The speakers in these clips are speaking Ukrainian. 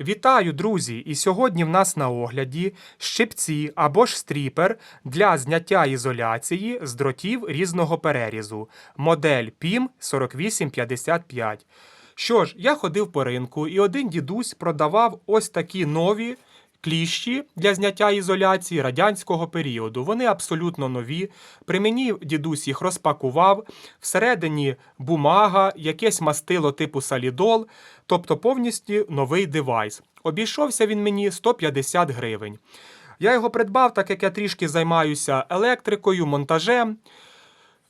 Вітаю, друзі! І сьогодні в нас на огляді щипці або ж стріпер для зняття ізоляції з дротів різного перерізу. Модель PIM 4855. Що ж, я ходив по ринку, і один дідусь продавав ось такі нові кліщі для зняття ізоляції радянського періоду. Вони абсолютно нові. При мені дідусь їх розпакував. Всередині бумага, якесь мастило типу салідол, тобто повністю новий девайс. Обійшовся він мені 150 гривень. Я його придбав, так як я трішки займаюся електрикою, монтажем.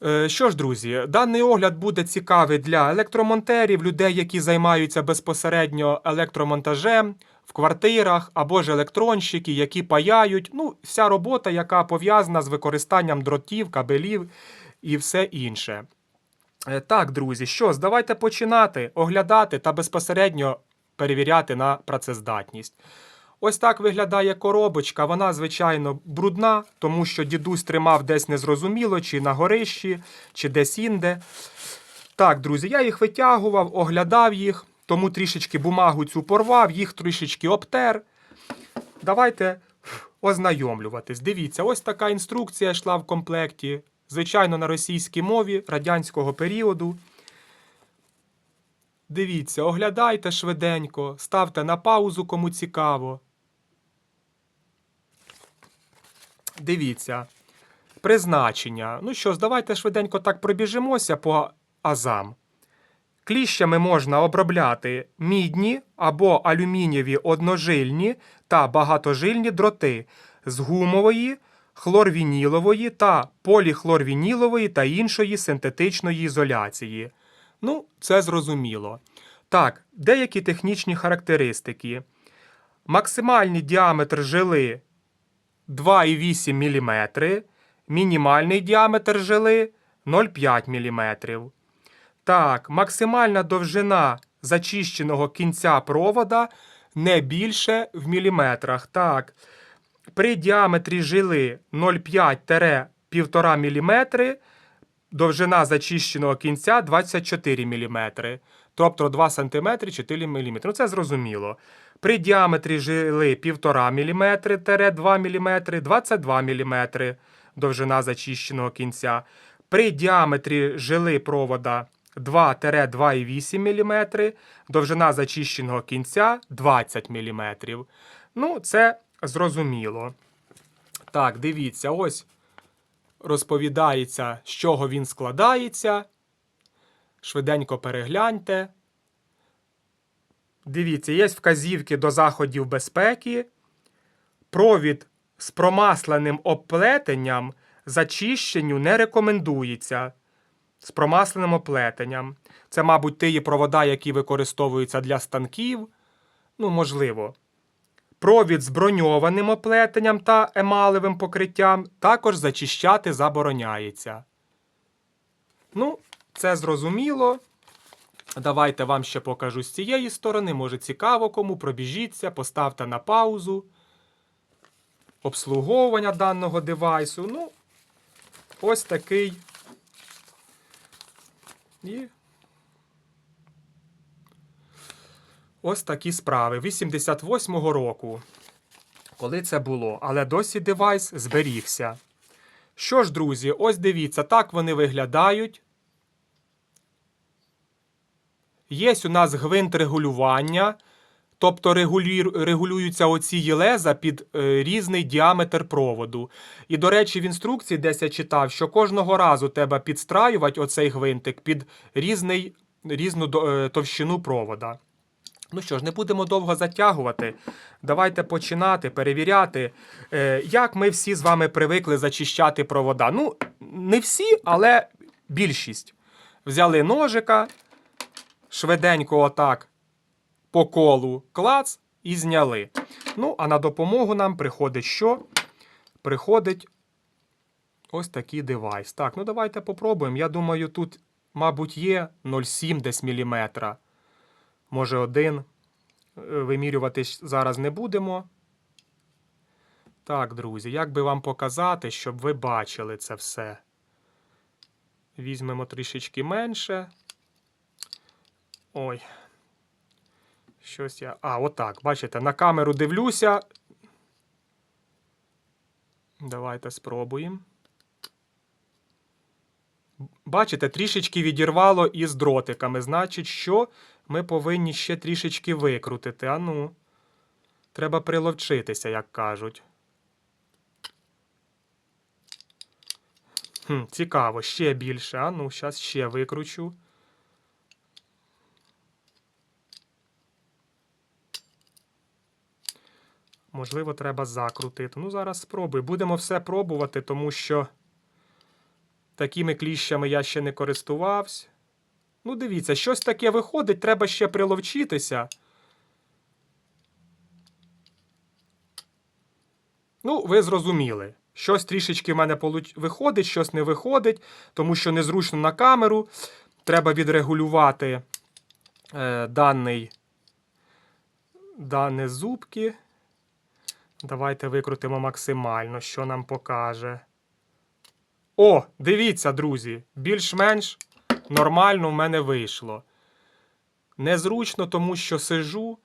Е, Що ж, друзі, даний огляд буде цікавий для електромонтерів, людей, які займаються безпосередньо електромонтажем в квартирах або ж електронщики, які паяють. Ну, вся робота, яка пов'язана з використанням дротів, кабелів і все інше. Е, Так, друзі, що ж, давайте починати оглядати та безпосередньо перевіряти на працездатність. Ось так виглядає коробочка. Вона, звичайно, брудна, тому що дідусь тримав десь незрозуміло, чи на горищі, чи десь інде. Так, друзі, я їх витягував, оглядав їх, тому трішечки бумагу цю порвав, їх трішечки обтер. Давайте ознайомлюватись. Дивіться, ось така інструкція йшла в комплекті. Звичайно, на російській мові радянського періоду. Дивіться, оглядайте швиденько, ставте на паузу, кому цікаво. Дивіться. Призначення. Ну що ж, давайте швиденько так пробіжимося по азам. Кліщами можна обробляти мідні або алюмінієві одножильні та багатожильні дроти з гумової, хлорвінілової та поліхлорвінілової та іншої синтетичної ізоляції. Ну, це зрозуміло. Так, деякі технічні характеристики. Максимальний діаметр жили 2,8 мм, мінімальний діаметр жили 0,5 мм. Так, максимальна довжина зачищеного кінця провода не більше в міліметрах. Так, при діаметрі жили 0,5-1,5 мм довжина зачищеного кінця 24 мм. Тобто 2 см 4 мм. Ну, це зрозуміло. При діаметрі жили 1,5 мм 2 мм 22 мм довжина зачищеного кінця. При діаметрі жили провода 2-2,8 мм, довжина зачищеного кінця 20 мм. Ну, це зрозуміло. Так, дивіться, ось розповідається, з чого він складається. Швиденько перегляньте. Дивіться, є вказівки до заходів безпеки. Провід з промасленим оплетенням зачищенню не рекомендується. З промасленим оплетенням. Це, мабуть, ті провода, які використовуються для станків. Ну, можливо. Провід з броньованим оплетенням та емалевим покриттям також зачищати забороняється. Ну, це зрозуміло. Давайте вам ще покажу з цієї сторони. Може цікаво кому. Пробіжіться, поставте на паузу. Обслуговування даного девайсу. Ну, ось такий. І Ось такі справи. 88-го року. Коли це було, але досі девайс зберігся. Що ж, друзі, ось дивіться, так вони виглядають. Є у нас гвинт регулювання, тобто регулюються оці леза під е, різний діаметр проводу. І, до речі, в інструкції десь я читав, що кожного разу треба підстраювати оцей гвинтик під різний, різну е, товщину провода. Ну що ж, не будемо довго затягувати. Давайте починати перевіряти, е, як ми всі з вами привикли зачищати провода. Ну, не всі, але більшість. Взяли ножика, швиденько отак по колу клац і зняли. Ну, а на допомогу нам приходить що? Приходить ось такий девайс. Так, ну давайте попробуємо. Я думаю, тут, мабуть, є 0,7 десь міліметра. Може, один. Е, Вимірювати зараз не будемо. Так, друзі, як би вам показати, щоб ви бачили це все? Візьмемо трішечки менше. Ой. Щось я. А, отак. Бачите, на камеру дивлюся. Давайте спробуємо. Бачите, трішечки відірвало із дротиками. Значить, що ми повинні ще трішечки викрутити. А ну, треба приловчитися, як кажуть. Хм, цікаво, ще більше. А ну, зараз ще викручу. Можливо, треба закрутити. Ну, зараз спробую. Будемо все пробувати, тому що такими кліщами я ще не користувався. Ну, дивіться, щось таке виходить, треба ще приловчитися. Ну, ви зрозуміли. Щось трішечки в мене виходить, щось не виходить, тому що незручно на камеру. Треба відрегулювати е, даний, дані зубки. Давайте викрутимо максимально, що нам покаже. О, дивіться, друзі, більш-менш нормально в мене вийшло. Незручно, тому що сиджу.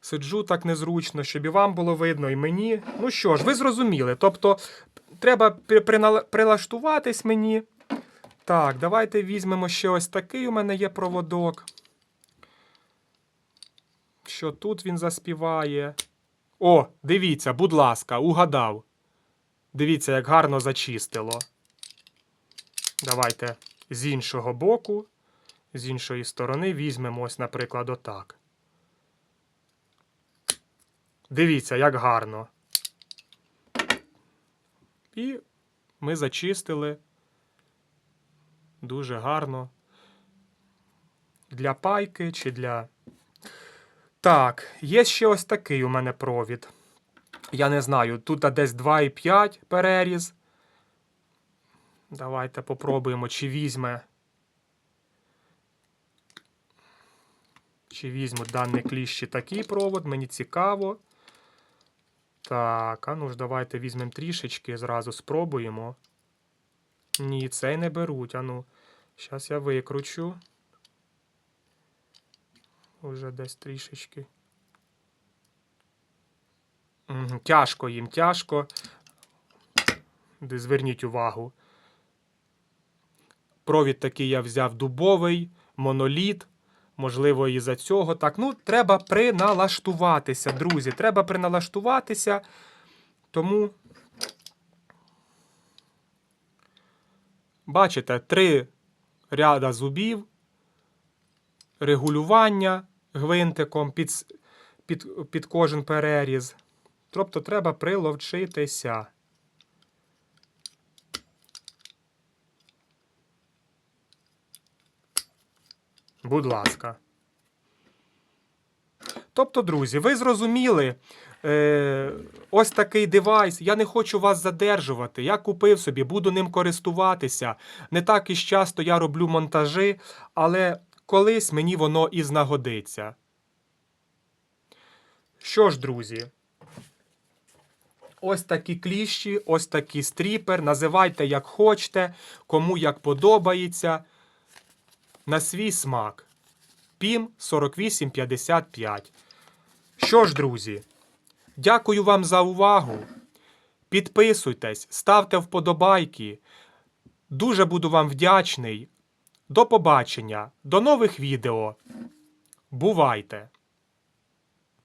Сиджу так незручно, щоб і вам було видно, і мені. Ну що ж, ви зрозуміли. Тобто, треба прилаштуватись мені. Так, давайте візьмемо ще ось такий у мене є проводок. Що тут він заспіває. О, дивіться, будь ласка, угадав. Дивіться, як гарно зачистило. Давайте з іншого боку, з іншої сторони візьмемо ось, наприклад, отак. Дивіться, як гарно. І ми зачистили дуже гарно. Для пайки чи для. Так, є ще ось такий у мене провід. Я не знаю, тут десь 2,5 переріз. Давайте попробуємо, чи візьме. Чи візьмуть даний кліщі такий провод, мені цікаво. Так, а ну ж давайте візьмемо трішечки, зразу спробуємо. Ні, цей не беруть. А ну, зараз я викручу. Уже десь трішечки. Тяжко їм, тяжко. Зверніть увагу. Провід такий я взяв дубовий, моноліт. Можливо, і за цього так. Ну, треба приналаштуватися, друзі. Треба приналаштуватися. Тому. Бачите, три ряда зубів, регулювання гвинтиком під, під, під кожен переріз. Тобто треба приловчитися. Будь ласка. Тобто, друзі, ви зрозуміли, е, ось такий девайс. Я не хочу вас задержувати. Я купив собі, буду ним користуватися. Не так і часто я роблю монтажі, але колись мені воно і знагодиться. Що ж, друзі, ось такі кліщі, ось такий стріпер. Називайте як хочете, кому як подобається. На свій смак. ПІМ 4855. Що ж, друзі, дякую вам за увагу. Підписуйтесь, ставте вподобайки. Дуже буду вам вдячний. До побачення, до нових відео. Бувайте!